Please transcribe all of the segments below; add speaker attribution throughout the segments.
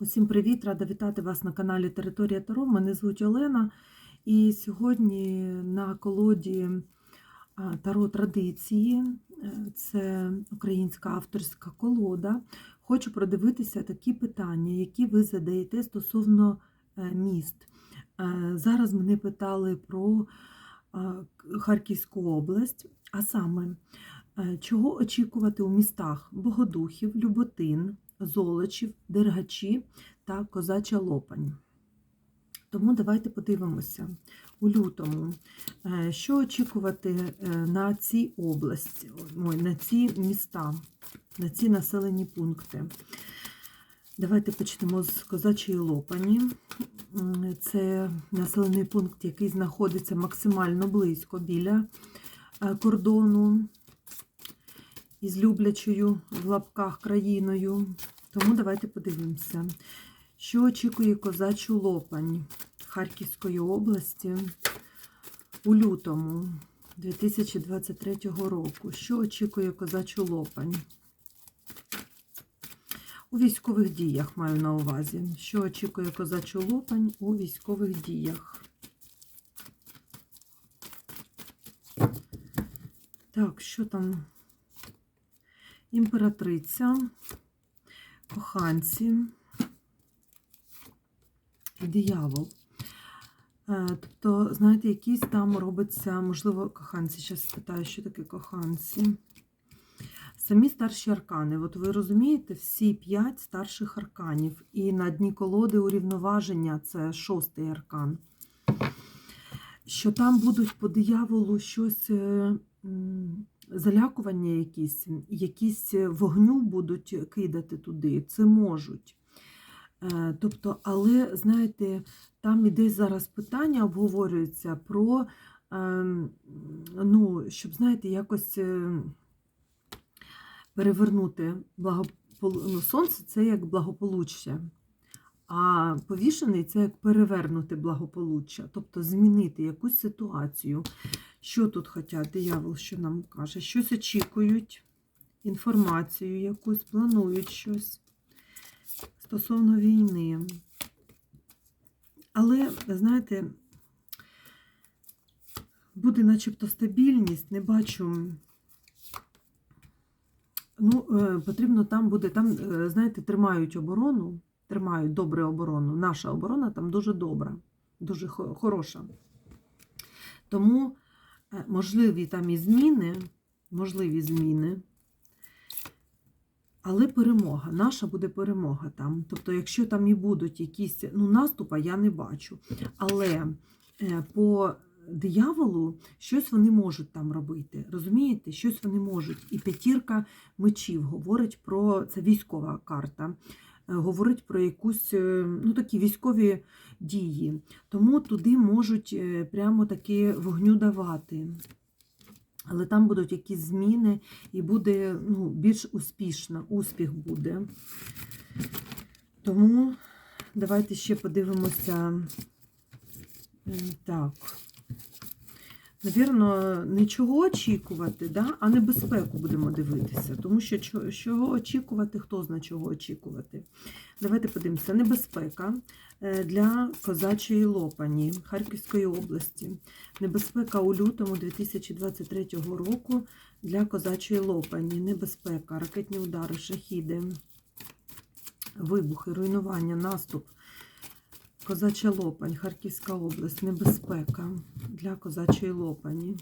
Speaker 1: Усім привіт! Рада вітати вас на каналі Територія Таро. Мене звуть Олена. І сьогодні на колоді Таро Традиції, е, це українська авторська колода. Хочу продивитися такі питання, які ви задаєте стосовно е, міст. Е, Зараз мене питали про Харківську область, а саме, чого очікувати у містах Богодухів, Люботин, Золочів, Дергачі та Козача Лопань. Тому давайте подивимося у лютому, е, що очікувати е, на цій області, ой, на ці міста, на ці населені пункти. Давайте почнемо з Козачої Лопані. Це населений пункт, який знаходиться максимально близько біля е, кордону із люблячою в лапках країною. Тому давайте подивимося, що очікує козачу Лопань Харківської області у лютому 2023 року. Що очікує козачу Лопань? У військових діях маю на увазі. Що очікує козачу Лопань у військових діях? Так, що там? Імператриця, коханці, диявол. Е, Тобто, знаєте, якісь там робиться, можливо, коханці. Зараз спитаю, що таке коханці. Самі старші аркани. От ви розумієте, всі п'ять старших арканів. І на дні колоди урівноваження це шостий аркан. Що там будуть по дияволу щось. Е, залякування якісь, якісь вогню будуть кидати туди, це можуть. Е, Тобто, але, знаєте, там іде зараз питання, обговорюється про, ем, ну, щоб, знаєте, якось е, перевернути благопол... ну, сонце це як благополуччя. А повішений це як перевернути благополуччя, тобто змінити якусь ситуацію. Що тут хочуть? Диявол, що нам каже? Щось очікують, інформацію якусь, планують щось стосовно війни. Але, знаєте, буде начебто стабільність, не бачу. Ну, е, потрібно там буде, там, е, знаєте, тримають оборону, тримають добре оборону. Наша оборона там дуже добра, дуже хороша. Тому можливі там і зміни, можливі зміни, але перемога, наша буде перемога там. Тобто, якщо там і будуть якісь, ну, наступа я не бачу. Але е, по дияволу щось вони можуть там робити. Розумієте? Щось вони можуть. І п'ятірка мечів говорить про це військова карта. Говорить про якусь е, ну, такі військові дії. Тому туди можуть е, прямо таки вогню давати. Але там будуть якісь зміни, і буде ну, більш успішно, успіх буде. Тому давайте ще подивимося. Так. Навірно, не чого очікувати, да? а небезпеку будемо дивитися. Тому що чого очікувати, хто знає чого очікувати. Давайте подивимося. Небезпека е, для козачої Лопані Харківської області. Небезпека у лютому 2023 року для козачої Лопані. Небезпека, ракетні удари, шахіди, вибухи, руйнування, наступ. Козача Лопань, Харківська область, небезпека для козачої Лопані.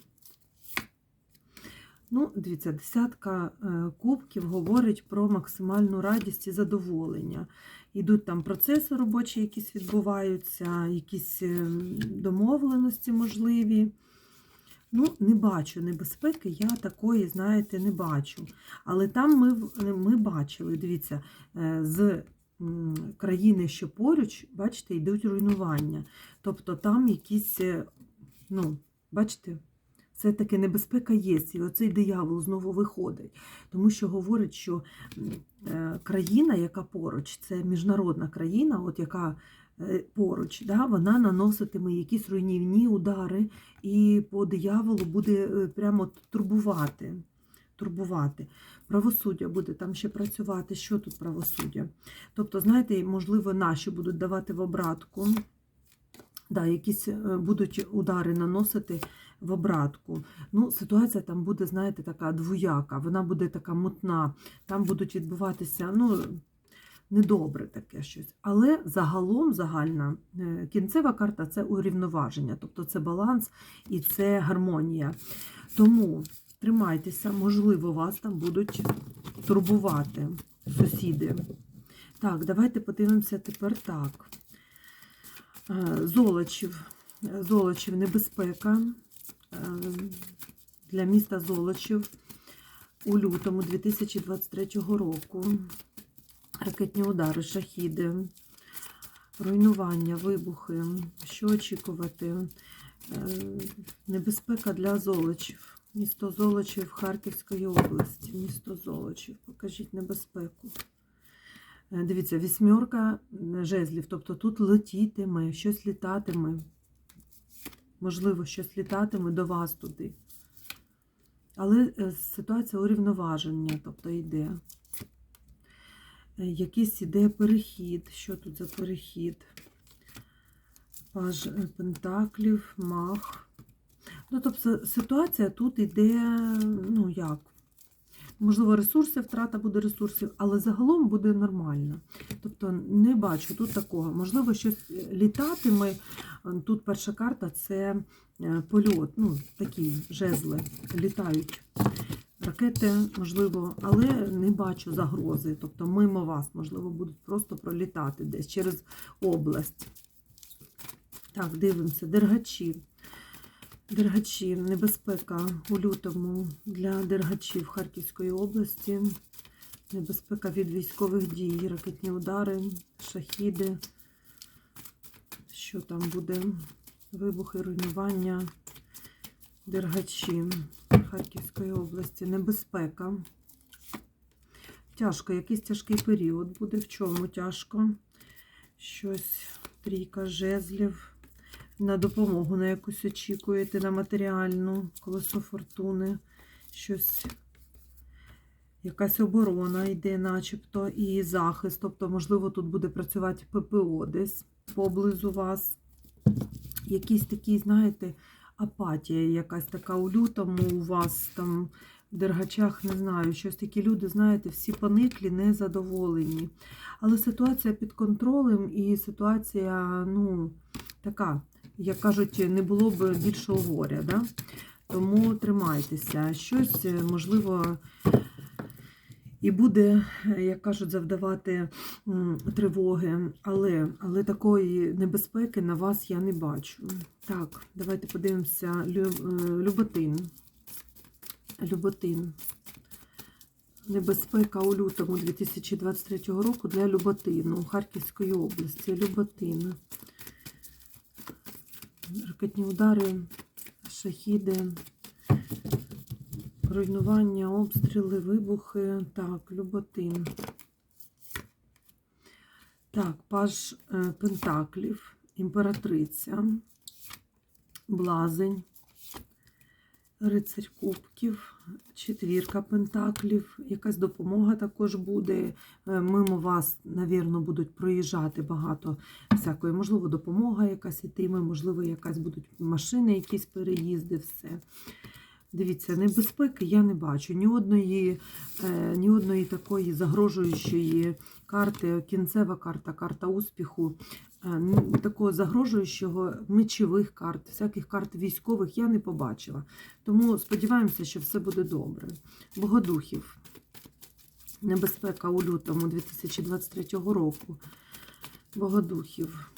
Speaker 1: Ну, дивіться, десятка е, кубків говорить про максимальну радість і задоволення. Йдуть там процеси робочі, якісь відбуваються, якісь е, домовленості можливі. Ну, не бачу небезпеки, я такої, знаєте, не бачу. Але там ми, ми бачили, дивіться, е, з країни, що поруч, бачите, йдуть руйнування. Тобто там якісь, е, ну, бачите, все-таки небезпека є. І оцей диявол знову виходить. Тому що говорить, що е, країна, яка поруч, це міжнародна країна, от яка е, поруч, да, вона наноситиме якісь руйнівні удари і по дияволу буде прямо турбувати. Турбувати. Правосуддя буде там ще працювати. Що тут правосуддя? Тобто, знаєте, можливо, наші будуть давати в обратку. Да, якісь е, будуть удари наносити в обратку. Ну, ситуація там буде, знаєте, така двояка, вона буде така мутна, там будуть відбуватися, ну, недобре таке щось. Але загалом загальна е, кінцева карта це урівноваження, тобто це баланс і це гармонія. Тому тримайтеся, можливо, вас там будуть турбувати сусіди. Так, давайте подивимося тепер так. Е, Золочів. Золочів небезпека е, для міста Золочів у лютому 2023 року. Ракетні удари, шахіди, руйнування, вибухи. Що очікувати? Е, Небезпека для Золочів. Місто Золочів Харківської області. Місто Золочів. Покажіть небезпеку. Е, Дивіться, вісьмерка жезлів, тобто тут летітиме, щось літатиме. Можливо, щось літатиме до вас туди. Але е, ситуація урівноваження, тобто йде. Е, Якийсь іде перехід. Що тут за перехід? Паж Пентаклів, мах. Ну, тобто ситуація тут йде, ну як? Можливо, ресурси, втрата буде ресурсів, але загалом буде нормально. Тобто не бачу тут такого. Можливо, щось літатиме. Тут перша карта це е, польот, ну, такі жезли літають. Ракети, можливо, але не бачу загрози. Тобто мимо вас, можливо, будуть просто пролітати десь через область. Так, дивимося, дергачі. Дергачі, небезпека у лютому для дергачів Харківської області. Небезпека від військових дій, ракетні удари, шахіди. Що там буде? Вибухи, руйнування. Дергачі Харківської області. Небезпека. Тяжко, якийсь тяжкий період буде. В чому тяжко? Щось, трійка жезлів. На допомогу на якусь очікуєте, на матеріальну, колесо фортуни, щось, якась оборона йде, начебто, і захист. Тобто, можливо, тут буде працювати ППО десь поблизу вас. Якісь такі, знаєте, апатія, якась така у лютому у вас там в дергачах, не знаю, щось такі люди, знаєте, всі пониклі, незадоволені. Але ситуація під контролем і ситуація, ну, така як кажуть, не було б більшого горя. Да? Тому тримайтеся. Щось, можливо, і буде, як кажуть, завдавати тривоги, але, але такої небезпеки на вас я не бачу. Так, давайте подивимося Люботин. Люботин. Небезпека у лютому 2023 року для Люботину Харківської області. Люботин ракетні удари, шахіди, руйнування, обстріли, вибухи. Так, Люботин. Так, паж е, Пентаклів, імператриця, блазень, рицарь кубків, четвірка пентаклів, якась допомога також буде. Е, Мимо вас, навірно, будуть проїжджати багато всякої, можливо, допомога якась ітиме, можливо, якась будуть машини, якісь переїзди, все. Дивіться, небезпеки я не бачу. Ні одної, е, ні одної такої загрожуючої карти, кінцева карта, карта успіху, е, такого загрожуючого мечових карт, всяких карт військових я не побачила. Тому сподіваємося, що все буде добре. Богодухів. Небезпека у лютому 2023 року. Богодухів.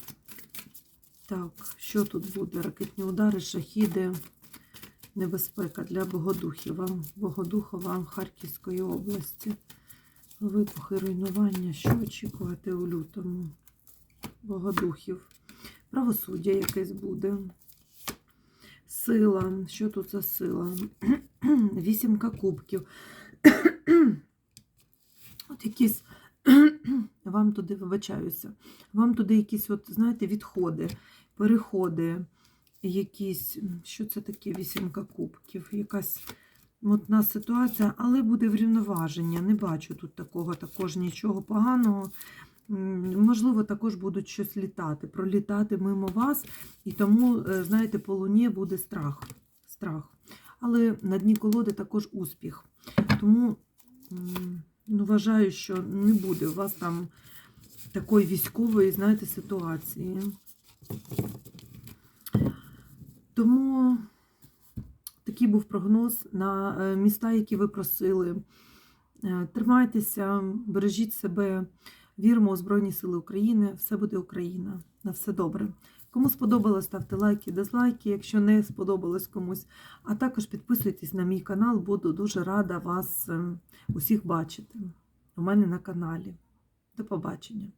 Speaker 1: Так, що тут буде? Ракетні удари, шахіди. Небезпека для Богодухіва, Богодухова Харківської області. Вибухи, руйнування. Що очікувати у лютому? Богодухів. Правосуддя якесь буде. Сила. Що тут за сила? Вісімка кубків. От якісь, вам туди вибачаюся, вам туди якісь, от, знаєте, відходи, переходи якісь, що це таке вісімка кубків, якась Нас ситуація, але буде врівноваження. Не бачу тут такого також нічого поганого. Можливо, також будуть щось літати, пролітати мимо вас, і тому, е, знаєте, по луні буде страх. страх. Але на дні колоди також успіх. Тому ну, вважаю, що не буде у вас там такої військової, знаєте, ситуації. Тому такий був прогноз на е, міста, які ви просили. Е, Тримайтеся, бережіть себе, віримо у Збройні Сили України. Все буде Україна. На все добре. Кому сподобалось, ставте лайки, дизлайки, якщо не сподобалось комусь. А також підписуйтесь на мій канал, буду дуже рада вас е, усіх бачити у мене на каналі. До побачення.